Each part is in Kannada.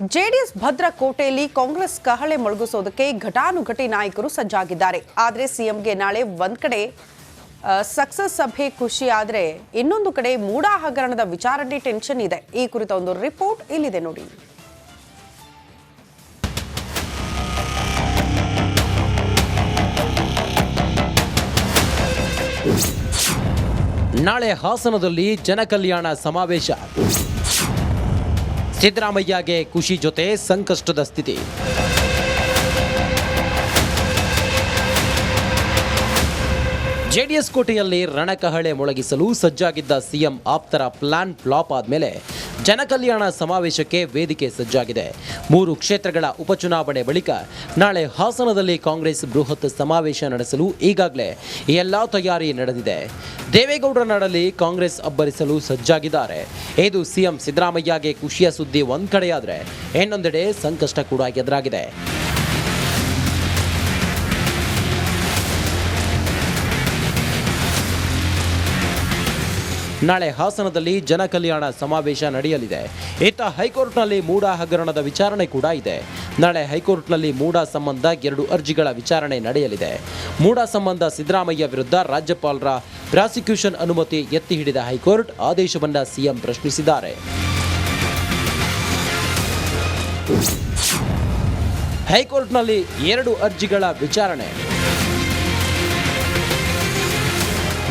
ಜೆಡಿಎಸ್ ಭದ್ರಕೋಟೆಯಲ್ಲಿ ಕಾಂಗ್ರೆಸ್ ಕಹಳೆ ಮೊಳಗಿಸೋದಕ್ಕೆ ಘಟಾನುಘಟಿ ನಾಯಕರು ಸಜ್ಜಾಗಿದ್ದಾರೆ. ಆದರೆ ಸಿಎಂಗೆ ನಾಳೆ ಒಂದ್ ಕಡೆ ಸಕ್ಸಸ್ ಸಭೆ ಖುಷಿ ಆದರೆ ಇನ್ನೊಂದು ಕಡೆ ಮೂಡಾ ಹಗರಣದ ವಿಚಾರಣೆ ಟೆನ್ಷನ್ ಇದೆ. ಈ ಕುರಿತ ಒಂದು ರಿಪೋರ್ಟ್ ಇಲ್ಲಿದೆ ನೋಡಿ. ನಾಳೆ ಹಾಸನದಲ್ಲಿ ಜನಕಲ್ಯಾಣ ಸಮಾವೇಶ. ಸಿದ್ದರಾಮಯ್ಯಗೆ ಖುಷಿ ಜೊತೆ ಸಂಕಷ್ಟದ ಸ್ಥಿತಿ. ಜೆಡಿಎಸ್ ಕೋಟೆಯಲ್ಲಿ ರಣಕಹಳೆ ಮೊಳಗಿಸಲು ಸಜ್ಜಾಗಿದ್ದ ಸಿಎಂ ಆಪ್ತರ ಪ್ಲಾನ್ ಫ್ಲಾಪ್ ಆದ್ಮೇಲೆ ಜನಕಲ್ಯಾಣ ಸಮಾವೇಶಕ್ಕೆ ವೇದಿಕೆ ಸಜ್ಜಾಗಿದೆ. ಮೂರು ಕ್ಷೇತ್ರಗಳ ಉಪಚುನಾವಣೆ ಬಳಿಕ ನಾಳೆ ಹಾಸನದಲ್ಲಿ ಕಾಂಗ್ರೆಸ್ ಬೃಹತ್ ಸಮಾವೇಶ ನಡೆಸಲು ಈಗಾಗಲೇ ಎಲ್ಲಾ ತಯಾರಿ ನಡೆದಿದೆ. ದೇವೇಗೌಡರ ನಾಡಲ್ಲಿ ಕಾಂಗ್ರೆಸ್ ಅಬ್ಬರಿಸಲು ಸಜ್ಜಾಗಿದ್ದಾರೆ. ಇದು ಸಿಎಂ ಸಿದ್ದರಾಮಯ್ಯಗೆ ಖುಷಿಯ ಸುದ್ದಿ ಒಂದ್ ಕಡೆಯಾದರೆ, ಇನ್ನೊಂದೆಡೆ ಸಂಕಷ್ಟ ಕೂಡ ಎದುರಾಗಿದೆ. ನಾಳೆ ಹಾಸನದಲ್ಲಿ ಜನಕಲ್ಯಾಣ ಸಮಾವೇಶ ನಡೆಯಲಿದೆ. ಇತ್ತ ಹೈಕೋರ್ಟ್ನಲ್ಲಿ ಮೂಡಾ ಹಗರಣದ ವಿಚಾರಣೆ ಕೂಡ ಇದೆ. ನಾಳೆ ಹೈಕೋರ್ಟ್ನಲ್ಲಿ ಮೂಡಾ ಸಂಬಂಧ ಎರಡು ಅರ್ಜಿಗಳ ವಿಚಾರಣೆ ನಡೆಯಲಿದೆ. ಮೂಡಾ ಸಂಬಂಧ ಸಿದ್ದರಾಮಯ್ಯ ವಿರುದ್ಧ ರಾಜ್ಯಪಾಲರ ಪ್ರಾಸಿಕ್ಯೂಷನ್ ಅನುಮತಿ ಎತ್ತಿ ಹಿಡಿದ ಹೈಕೋರ್ಟ್ ಆದೇಶವನ್ನ ಸಿಎಂ ಪ್ರಶ್ನಿಸಿದ್ದಾರೆ. ಹೈಕೋರ್ಟ್ನಲ್ಲಿ ಎರಡು ಅರ್ಜಿಗಳ ವಿಚಾರಣೆ.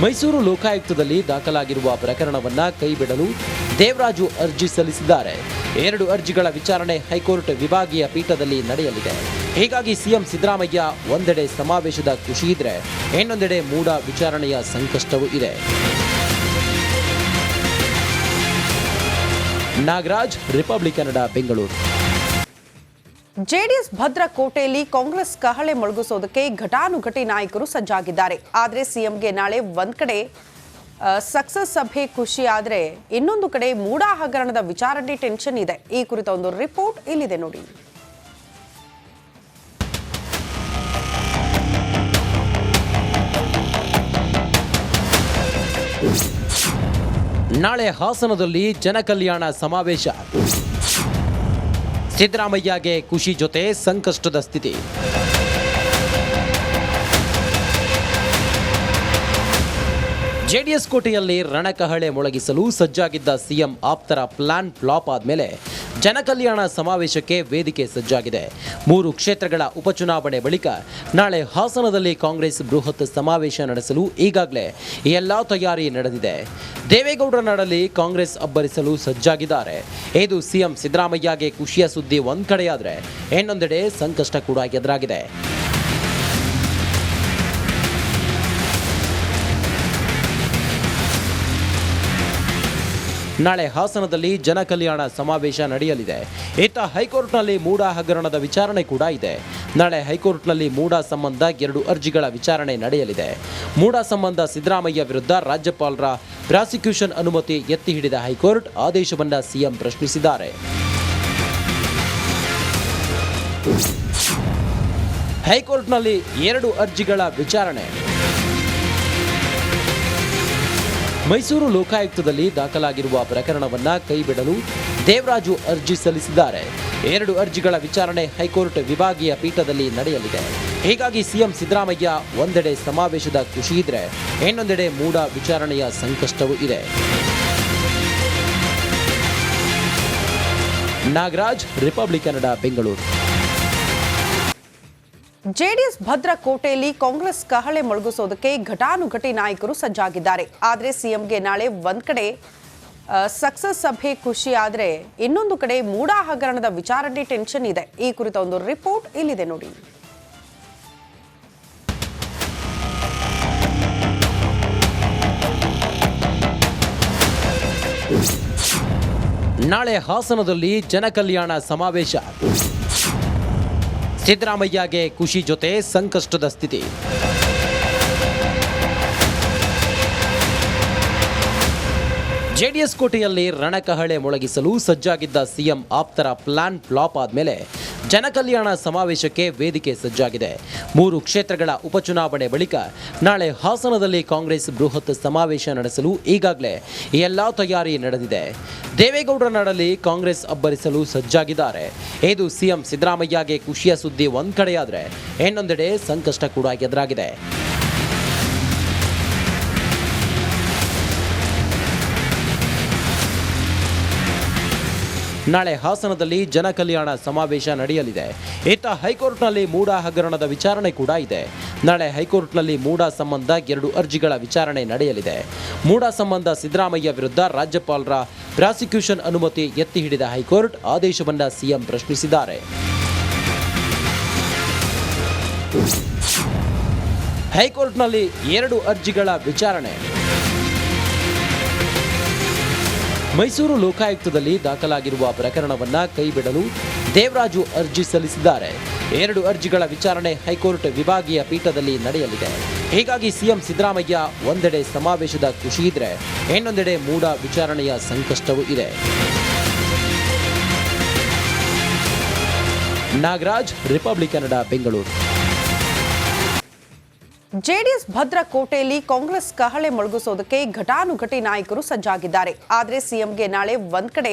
ಮೈಸೂರು ಲೋಕಾಯುಕ್ತದಲ್ಲಿ ದಾಖಲಾಗಿರುವ ಪ್ರಕರಣವನ್ನ ಕೈಬಿಡಲು ದೇವರಾಜು ಅರ್ಜಿ ಸಲ್ಲಿಸಿದ್ದಾರೆ. ಎರಡು ಅರ್ಜಿಗಳ ವಿಚಾರಣೆ ಹೈಕೋರ್ಟ್ ವಿಭಾಗೀಯ ಪೀಠದಲ್ಲಿ ನಡೆಯಲಿದೆ. ಹೀಗಾಗಿ ಸಿಎಂ ಸಿದ್ದರಾಮಯ್ಯ ಒಂದೆಡೆ ಸಮಾವೇಶದ ಖುಷಿ ಇದ್ರೆ ಇನ್ನೊಂದೆಡೆ ಮೂಡ ವಿಚಾರಣೆಯ ಸಂಕಷ್ಟವೂ ಇದೆ. ನಾಗರಾಜ್, ರಿಪಬ್ಲಿಕ್ ಕನ್ನಡ, ಬೆಂಗಳೂರು. ಜೆಡಿಎಸ್ ಭದ್ರಕೋಟೆಯಲ್ಲಿ ಕಾಂಗ್ರೆಸ್ ಕಹಳೆ ಮೊಳಗಿಸೋದಕ್ಕೆ ಘಟಾನುಘಟಿ ನಾಯಕರು ಸಜ್ಜಾಗಿದ್ದಾರೆ. ಆದರೆ ಸಿಎಂಗೆ ನಾಳೆ ಒಂದ್ ಕಡೆ ಸಕ್ಸಸ್ ಸಭೆ ಖುಷಿ ಆದರೆ ಇನ್ನೊಂದು ಕಡೆ ಮೂಡಾ ಹಗರಣದ ವಿಚಾರಣೆ ಟೆನ್ಷನ್ ಇದೆ. ಈ ಕುರಿತ ಒಂದು ರಿಪೋರ್ಟ್ ಇಲ್ಲಿದೆ ನೋಡಿ. ನಾಳೆ ಹಾಸನದಲ್ಲಿ ಜನಕಲ್ಯಾಣ ಸಮಾವೇಶ. ಸಿದ್ದರಾಮಯ್ಯಗೆ ಖುಷಿ ಜೊತೆ ಸಂಕಷ್ಟದ ಸ್ಥಿತಿ. ಜೆಡಿಎಸ್ ಕೋಟೆಯಲ್ಲಿ ರಣಕಹಳೆ ಮೊಳಗಿಸಲು ಸಜ್ಜಾಗಿದ್ದ ಸಿಎಂ ಆಪ್ತರ ಪ್ಲಾನ್ ಫ್ಲಾಪ್ ಆದ್ಮೇಲೆ ಜನಕಲ್ಯಾಣ ಸಮಾವೇಶಕ್ಕೆ ವೇದಿಕೆ ಸಜ್ಜಾಗಿದೆ. ಮೂರು ಕ್ಷೇತ್ರಗಳ ಉಪಚುನಾವಣೆ ಬಳಿಕ ನಾಳೆ ಹಾಸನದಲ್ಲಿ ಕಾಂಗ್ರೆಸ್ ಬೃಹತ್ ಸಮಾವೇಶ ನಡೆಸಲು ಈಗಾಗಲೇ ಎಲ್ಲಾ ತಯಾರಿ ನಡೆದಿದೆ. ದೇವೇಗೌಡರ ನಾಡಲ್ಲಿ ಕಾಂಗ್ರೆಸ್ ಅಬ್ಬರಿಸಲು ಸಜ್ಜಾಗಿದ್ದಾರೆ. ಇದು ಸಿಎಂ ಸಿದ್ದರಾಮಯ್ಯಗೆ ಖುಷಿಯ ಸುದ್ದಿ ಒಂದ್ ಕಡೆಯಾದರೆ ಇನ್ನೊಂದೆಡೆ ಸಂಕಷ್ಟ ಕೂಡ ಎದುರಾಗಿದೆ. ನಾಳೆ ಹಾಸನದಲ್ಲಿ ಜನಕಲ್ಯಾಣ ಸಮಾವೇಶ ನಡೆಯಲಿದೆ. ಇತ್ತ ಹೈಕೋರ್ಟ್ನಲ್ಲಿ ಮೂಡಾ ಹಗರಣದ ವಿಚಾರಣೆ ಕೂಡ ಇದೆ. ನಾಳೆ ಹೈಕೋರ್ಟ್ನಲ್ಲಿ ಮೂಡಾ ಸಂಬಂಧ ಎರಡು ಅರ್ಜಿಗಳ ವಿಚಾರಣೆ ನಡೆಯಲಿದೆ. ಮೂಡಾ ಸಂಬಂಧ ಸಿದ್ದರಾಮಯ್ಯ ವಿರುದ್ಧ ರಾಜ್ಯಪಾಲರ ಪ್ರಾಸಿಕ್ಯೂಷನ್ ಅನುಮತಿ ಎತ್ತಿ ಹಿಡಿದ ಹೈಕೋರ್ಟ್ ಆದೇಶವನ್ನ ಸಿಎಂ ಪ್ರಶ್ನಿಸಿದ್ದಾರೆ. ಹೈಕೋರ್ಟ್ನಲ್ಲಿ ಎರಡು ಅರ್ಜಿಗಳ ವಿಚಾರಣೆ. ಮೈಸೂರು ಲೋಕಾಯುಕ್ತದಲ್ಲಿ ದಾಖಲಾಗಿರುವ ಪ್ರಕರಣವನ್ನ ಕೈಬಿಡಲು ದೇವರಾಜು ಅರ್ಜಿ ಸಲ್ಲಿಸಿದ್ದಾರೆ. ಎರಡು ಅರ್ಜಿಗಳ ವಿಚಾರಣೆ ಹೈಕೋರ್ಟ್ ವಿಭಾಗೀಯ ಪೀಠದಲ್ಲಿ ನಡೆಯಲಿದೆ. ಹೀಗಾಗಿ ಸಿಎಂ ಸಿದ್ದರಾಮಯ್ಯ ಒಂದೆಡೆ ಸಮಾವೇಶದ ಖುಷಿ ಇದ್ರೆ ಇನ್ನೊಂದೆಡೆ ಮೂಡ ವಿಚಾರಣೆಯ ಸಂಕಷ್ಟವೂ ಇದೆ. ನಾಗರಾಜ್, ರಿಪಬ್ಲಿಕ್ ಕನ್ನಡ, ಬೆಂಗಳೂರು. ಜೆಡಿಎಸ್ ಭದ್ರಕೋಟೆಯಲ್ಲಿ ಕಾಂಗ್ರೆಸ್ ಕಹಳೆ ಮೊಳಗಿಸೋದಕ್ಕೆ ಘಟಾನುಘಟಿ ನಾಯಕರು ಸಜ್ಜಾಗಿದ್ದಾರೆ. ಆದರೆ ಸಿಎಂಗೆ ನಾಳೆ ಒಂದ್ ಕಡೆ ಸಕ್ಸಸ್ ಸಭೆ ಖುಷಿ ಆದರೆ ಇನ್ನೊಂದು ಕಡೆ ಮೂಡಾ ಹಗರಣದ ವಿಚಾರಣೆ ಟೆನ್ಷನ್ ಇದೆ. ಈ ಕುರಿತ ಒಂದು ರಿಪೋರ್ಟ್ ಇಲ್ಲಿದೆ ನೋಡಿ. ನಾಳೆ ಹಾಸನದಲ್ಲಿ ಜನಕಲ್ಯಾಣ ಸಮಾವೇಶ. ಸಿದ್ದರಾಮಯ್ಯಗೆ ಖುಷಿ ಜೊತೆ ಸಂಕಷ್ಟದ ಸ್ಥಿತಿ. ಜೆಡಿಎಸ್ ಕೋಟೆಯಲ್ಲಿ ರಣಕಹಳೆ ಮೊಳಗಿಸಲು ಸಜ್ಜಾಗಿದ್ದ ಸಿಎಂ ಆಪ್ತರ ಪ್ಲಾನ್ ಫ್ಲಾಪ್ ಆದ್ಮೇಲೆ ಜನಕಲ್ಯಾಣ ಸಮಾವೇಶಕ್ಕೆ ವೇದಿಕೆ ಸಜ್ಜಾಗಿದೆ. ಮೂರು ಕ್ಷೇತ್ರಗಳ ಉಪಚುನಾವಣೆ ಬಳಿಕ ನಾಳೆ ಹಾಸನದಲ್ಲಿ ಕಾಂಗ್ರೆಸ್ ಬೃಹತ್ ಸಮಾವೇಶ ನಡೆಸಲು ಈಗಾಗಲೇ ಎಲ್ಲಾ ತಯಾರಿ ನಡೆದಿದೆ. ದೇವೇಗೌಡರ ನಾಡಲ್ಲಿ ಕಾಂಗ್ರೆಸ್ ಅಬ್ಬರಿಸಲು ಸಜ್ಜಾಗಿದ್ದಾರೆ. ಇದು ಸಿಎಂ ಸಿದ್ದರಾಮಯ್ಯಗೆ ಖುಷಿಯ ಸುದ್ದಿ ಒಂದ್ ಕಡೆಯಾದರೆ ಇನ್ನೊಂದೆಡೆ ಸಂಕಷ್ಟ ಕೂಡ ಎದುರಾಗಿದೆ. ನಾಳೆ ಹಾಸನದಲ್ಲಿ ಜನಕಲ್ಯಾಣ ಸಮಾವೇಶ ನಡೆಯಲಿದೆ. ಇತ್ತ ಹೈಕೋರ್ಟ್ನಲ್ಲಿ ಮೂಡ ಹಗರಣದ ವಿಚಾರಣೆ ಕೂಡ ಇದೆ. ನಾಳೆ ಹೈಕೋರ್ಟ್ನಲ್ಲಿ ಮೂಡ ಸಂಬಂಧ ಎರಡು ಅರ್ಜಿಗಳ ವಿಚಾರಣೆ ನಡೆಯಲಿದೆ. ಮೂಡ ಸಂಬಂಧ ಸಿದ್ದರಾಮಯ್ಯ ವಿರುದ್ಧ ರಾಜ್ಯಪಾಲರ ಪ್ರಾಸಿಕ್ಯೂಷನ್ ಅನುಮತಿ ಎತ್ತಿ ಹಿಡಿದ ಹೈಕೋರ್ಟ್ ಆದೇಶವನ್ನು ಸಿಎಂ ಪ್ರಶ್ನಿಸಿದ್ದಾರೆ. ಹೈಕೋರ್ಟ್ನಲ್ಲಿ ಎರಡು ಅರ್ಜಿಗಳ ವಿಚಾರಣೆ. ಮೈಸೂರು ಲೋಕಾಯುಕ್ತದಲ್ಲಿ ದಾಖಲಾಗಿರುವ ಪ್ರಕರಣವನ್ನ ಕೈಬಿಡಲು ದೇವರಾಜು ಅರ್ಜಿ ಸಲ್ಲಿಸಿದ್ದಾರೆ. ಎರಡು ಅರ್ಜಿಗಳ ವಿಚಾರಣೆ ಹೈಕೋರ್ಟ್ ವಿಭಾಗೀಯ ಪೀಠದಲ್ಲಿ ನಡೆಯಲಿದೆ. ಹೀಗಾಗಿ ಸಿಎಂ ಸಿದ್ದರಾಮಯ್ಯ ಒಂದೆಡೆ ಸಮಾವೇಶದ ಖುಷಿ ಇದ್ರೆ ಇನ್ನೊಂದೆಡೆ ಮೂಡ ವಿಚಾರಣೆಯ ಸಂಕಷ್ಟವೂ ಇದೆ. ನಾಗರಾಜ್, ರಿಪಬ್ಲಿಕ್ ಕನ್ನಡ, ಬೆಂಗಳೂರು. ಜೆಡಿಎಸ್ ಭದ್ರಕೋಟೆಯಲ್ಲಿ ಕಾಂಗ್ರೆಸ್ ಕಹಳೆ ಮೊಳಗಿಸೋದಕ್ಕೆ ಘಟಾನುಘಟಿ ನಾಯಕರು ಸಜ್ಜಾಗಿದ್ದಾರೆ. ಆದರೆ ಸಿಎಂಗೆ ನಾಳೆ ಒಂದ್ ಕಡೆ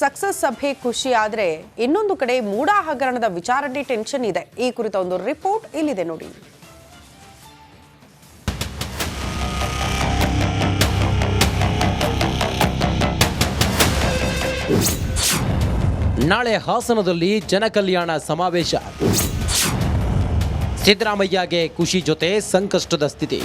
ಸಕ್ಸಸ್ ಸಭೆ ಖುಷಿ ಆದರೆ ಇನ್ನೊಂದು ಕಡೆ ಮೂಡಾ ಹಗರಣದ ವಿಚಾರಣೆ ಟೆನ್ಷನ್ ಇದೆ. ಈ ಕುರಿತ ಒಂದು ರಿಪೋರ್ಟ್ ಇಲ್ಲಿದೆ ನೋಡಿ. ನಾಳೆ ಹಾಸನದಲ್ಲಿ ಜನಕಲ್ಯಾಣ ಸಮಾವೇಶ. ಸಿದ್ದರಾಮಯ್ಯಗೆ ಖುಷಿ ಜೊತೆ ಸಂಕಷ್ಟದ ಸ್ಥಿತಿ.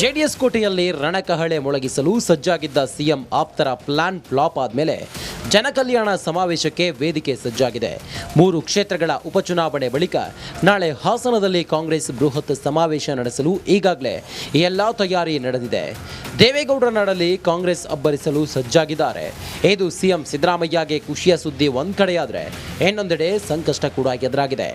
ಜೆಡಿಎಸ್ ಕೋಟೆಯಲ್ಲಿ ರಣಕಹಳೆ ಮೊಳಗಿಸಲು ಸಜ್ಜಾಗಿದ್ದ ಸಿಎಂ ಆಪ್ತರ ಪ್ಲಾನ್ ಫ್ಲಾಪ್ ಆದ್ಮೇಲೆ ಜನಕಲ್ಯಾಣ ಸಮಾವೇಶಕ್ಕೆ ವೇದಿಕೆ ಸಜ್ಜಾಗಿದೆ. ಮೂರು ಕ್ಷೇತ್ರಗಳ ಉಪಚುನಾವಣೆ ಬಳಿಕ ನಾಳೆ ಹಾಸನದಲ್ಲಿ ಕಾಂಗ್ರೆಸ್ ಬೃಹತ್ ಸಮಾವೇಶ ನಡೆಸಲು ಈಗಾಗಲೇ ಎಲ್ಲಾ ತಯಾರಿ ನಡೆದಿದೆ. ದೇವೇಗೌಡರ ನಾಡಲ್ಲಿ ಕಾಂಗ್ರೆಸ್ ಅಬ್ಬರಿಸಲು ಸಜ್ಜಾಗಿದ್ದಾರೆ. ಇದು ಸಿಎಂ ಸಿದ್ದರಾಮಯ್ಯಗೆ ಖುಷಿಯ ಸುದ್ದಿ ಒಂದ್ ಕಡೆಯಾದರೆ ಇನ್ನೊಂದೆಡೆ ಸಂಕಷ್ಟ ಕೂಡ ಎದುರಾಗಿದೆ.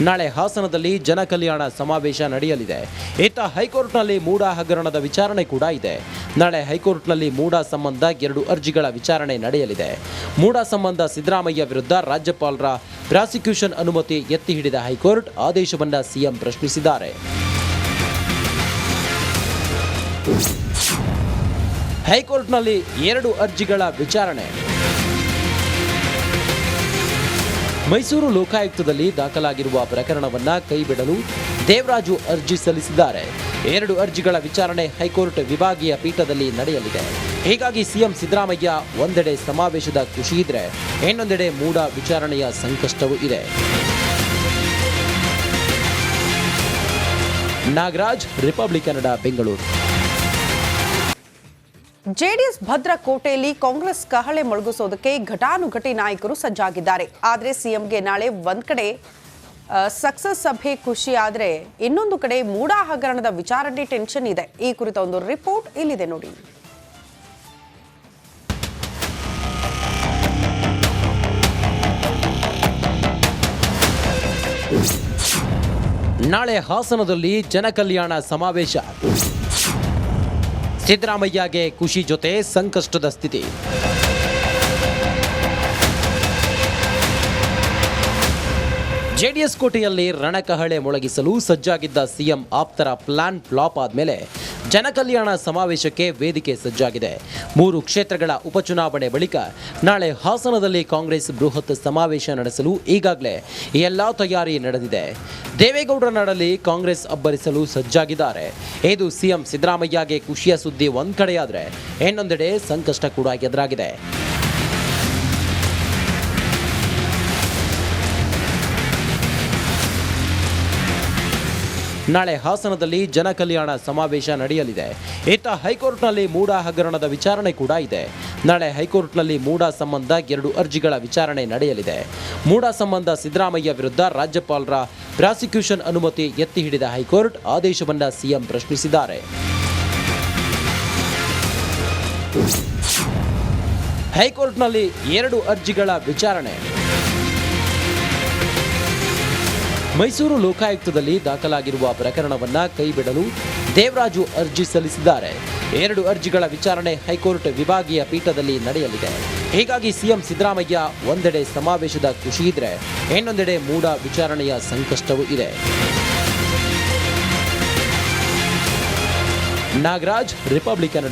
ನಾಳೆ ಹಾಸನದಲ್ಲಿ ಜನಕಲ್ಯಾಣ ಸಮಾವೇಶ ನಡೆಯಲಿದೆ. ಇತ್ತ ಹೈಕೋರ್ಟ್ನಲ್ಲಿ ಮೂಡ ಹಗರಣದ ವಿಚಾರಣೆ ಕೂಡ ಇದೆ. ನಾಳೆ ಹೈಕೋರ್ಟ್ನಲ್ಲಿ ಮೂಡ ಸಂಬಂಧ ಎರಡು ಅರ್ಜಿಗಳ ವಿಚಾರಣೆ ನಡೆಯಲಿದೆ. ಮೂಡ ಸಂಬಂಧ ಸಿದ್ದರಾಮಯ್ಯ ವಿರುದ್ಧ ರಾಜ್ಯಪಾಲರ ಪ್ರಾಸಿಕ್ಯೂಷನ್ ಅನುಮತಿ ಎತ್ತಿ ಹಿಡಿದ ಹೈಕೋರ್ಟ್ ಆದೇಶವನ್ನು ಸಿಎಂ ಪ್ರಶ್ನಿಸಿದ್ದಾರೆ. ಹೈಕೋರ್ಟ್ನಲ್ಲಿ ಎರಡು ಅರ್ಜಿಗಳ ವಿಚಾರಣೆ. ಮೈಸೂರು ಲೋಕಾಯುಕ್ತದಲ್ಲಿ ದಾಖಲಾಗಿರುವ ಪ್ರಕರಣವನ್ನ ಕೈಬಿಡಲು ದೇವರಾಜು ಅರ್ಜಿ ಸಲ್ಲಿಸಿದ್ದಾರೆ. ಎರಡು ಅರ್ಜಿಗಳ ವಿಚಾರಣೆ ಹೈಕೋರ್ಟ್ ವಿಭಾಗೀಯ ಪೀಠದಲ್ಲಿ ನಡೆಯಲಿದೆ. ಹೀಗಾಗಿ ಸಿಎಂ ಸಿದ್ದರಾಮಯ್ಯ ಒಂದೆಡೆ ಸಮಾವೇಶದ ಖುಷಿ ಇದ್ರೆ ಇನ್ನೊಂದೆಡೆ ಮೂಡ ವಿಚಾರಣೆಯ ಸಂಕಷ್ಟವೂ ಇದೆ. ನಾಗರಾಜ್, ರಿಪಬ್ಲಿಕ್ ಕನ್ನಡ, ಬೆಂಗಳೂರು. ಜೆಡಿಎಸ್ ಭದ್ರಕೋಟೆಯಲ್ಲಿ ಕಾಂಗ್ರೆಸ್ ಕಹಳೆ ಮೊಳಗಿಸೋದಕ್ಕೆ ಘಟಾನುಘಟಿ ನಾಯಕರು ಸಜ್ಜಾಗಿದ್ದಾರೆ. ಆದರೆ ಸಿಎಂಗೆ ನಾಳೆ ಒಂದ್ ಕಡೆ ಸಕ್ಸಸ್ ಸಭೆ ಖುಷಿ ಆದರೆ ಇನ್ನೊಂದು ಕಡೆ ಮೂಡಾ ಹಗರಣದ ವಿಚಾರಣೆ ಟೆನ್ಷನ್ ಇದೆ. ಈ ಕುರಿತ ಒಂದು ರಿಪೋರ್ಟ್ ಇಲ್ಲಿದೆ ನೋಡಿ. ನಾಳೆ ಹಾಸನದಲ್ಲಿ ಜನಕಲ್ಯಾಣ ಸಮಾವೇಶ. ಸಿದ್ದರಾಮಯ್ಯಗೆ ಖುಷಿ ಜೊತೆ ಸಂಕಷ್ಟದ ಸ್ಥಿತಿ. ಜೆಡಿಎಸ್ ಕೋಟೆಯಲ್ಲಿ ರಣಕಹಳೆ ಮೊಳಗಿಸಲು ಸಜ್ಜಾಗಿದ್ದ ಸಿಎಂ ಆಪ್ತರ ಪ್ಲಾನ್ ಫ್ಲಾಪ್ ಆದ್ಮೇಲೆ ಜನಕಲ್ಯಾಣ ಸಮಾವೇಶಕ್ಕೆ ವೇದಿಕೆ ಸಜ್ಜಾಗಿದೆ. ಮೂರು ಕ್ಷೇತ್ರಗಳ ಉಪಚುನಾವಣೆ ಬಳಿಕ ನಾಳೆ ಹಾಸನದಲ್ಲಿ ಕಾಂಗ್ರೆಸ್ ಬೃಹತ್ ಸಮಾವೇಶ ನಡೆಸಲು ಈಗಾಗಲೇ ಎಲ್ಲಾ ತಯಾರಿ ನಡೆದಿದೆ. ದೇವೇಗೌಡರ ನಾಡಲ್ಲಿ ಕಾಂಗ್ರೆಸ್ ಅಬ್ಬರಿಸಲು ಸಜ್ಜಾಗಿದ್ದಾರೆ. ಇದು ಸಿಎಂ ಸಿದ್ದರಾಮಯ್ಯಗೆ ಖುಷಿಯ ಸುದ್ದಿ ಒಂದ್ ಕಡೆಯಾದರೆ ಇನ್ನೊಂದೆಡೆ ಸಂಕಷ್ಟ ಕೂಡ ಎದುರಾಗಿದೆ. ನಾಳೆ ಹಾಸನದಲ್ಲಿ ಜನಕಲ್ಯಾಣ ಸಮಾವೇಶ ನಡೆಯಲಿದೆ. ಇತ್ತ ಹೈಕೋರ್ಟ್ನಲ್ಲಿ ಮೂಡ ಹಗರಣದ ವಿಚಾರಣೆ ಕೂಡ ಇದೆ. ನಾಳೆ ಹೈಕೋರ್ಟ್ನಲ್ಲಿ ಮೂಡ ಸಂಬಂಧ ಎರಡು ಅರ್ಜಿಗಳ ವಿಚಾರಣೆ ನಡೆಯಲಿದೆ. ಮೂಡ ಸಂಬಂಧ ಸಿದ್ದರಾಮಯ್ಯ ವಿರುದ್ಧ ರಾಜ್ಯಪಾಲರ ಪ್ರಾಸಿಕ್ಯೂಷನ್ ಅನುಮತಿ ಎತ್ತಿ ಹಿಡಿದ ಹೈಕೋರ್ಟ್ ಆದೇಶವನ್ನ ಸಿಎಂ ಪ್ರಶ್ನಿಸಿದ್ದಾರೆ. ಹೈಕೋರ್ಟ್ನಲ್ಲಿ ಎರಡು ಅರ್ಜಿಗಳ ವಿಚಾರಣೆ. ಮೈಸೂರು ಲೋಕಾಯುಕ್ತದಲ್ಲಿ ದಾಖಲಾಗಿರುವ ಪ್ರಕರಣವನ್ನ ಕೈಬಿಡಲು ದೇವರಾಜು ಅರ್ಜಿ ಸಲ್ಲಿಸಿದ್ದಾರೆ. ಎರಡು ಅರ್ಜಿಗಳ ವಿಚಾರಣೆ ಹೈಕೋರ್ಟ್ ವಿಭಾಗೀಯ ಪೀಠದಲ್ಲಿ ನಡೆಯಲಿದೆ. ಹೀಗಾಗಿ ಸಿಎಂ ಸಿದ್ದರಾಮಯ್ಯ ಒಂದೆಡೆ ಸಮಾವೇಶದ ಖುಷಿ ಇದ್ರೆ ಇನ್ನೊಂದೆಡೆ ಮೂಡ ವಿಚಾರಣೆಯ ಸಂಕಷ್ಟವೂ ಇದೆ. ನಾಗರಾಜ್, ರಿಪಬ್ಲಿಕ್ ಕನ್ನಡ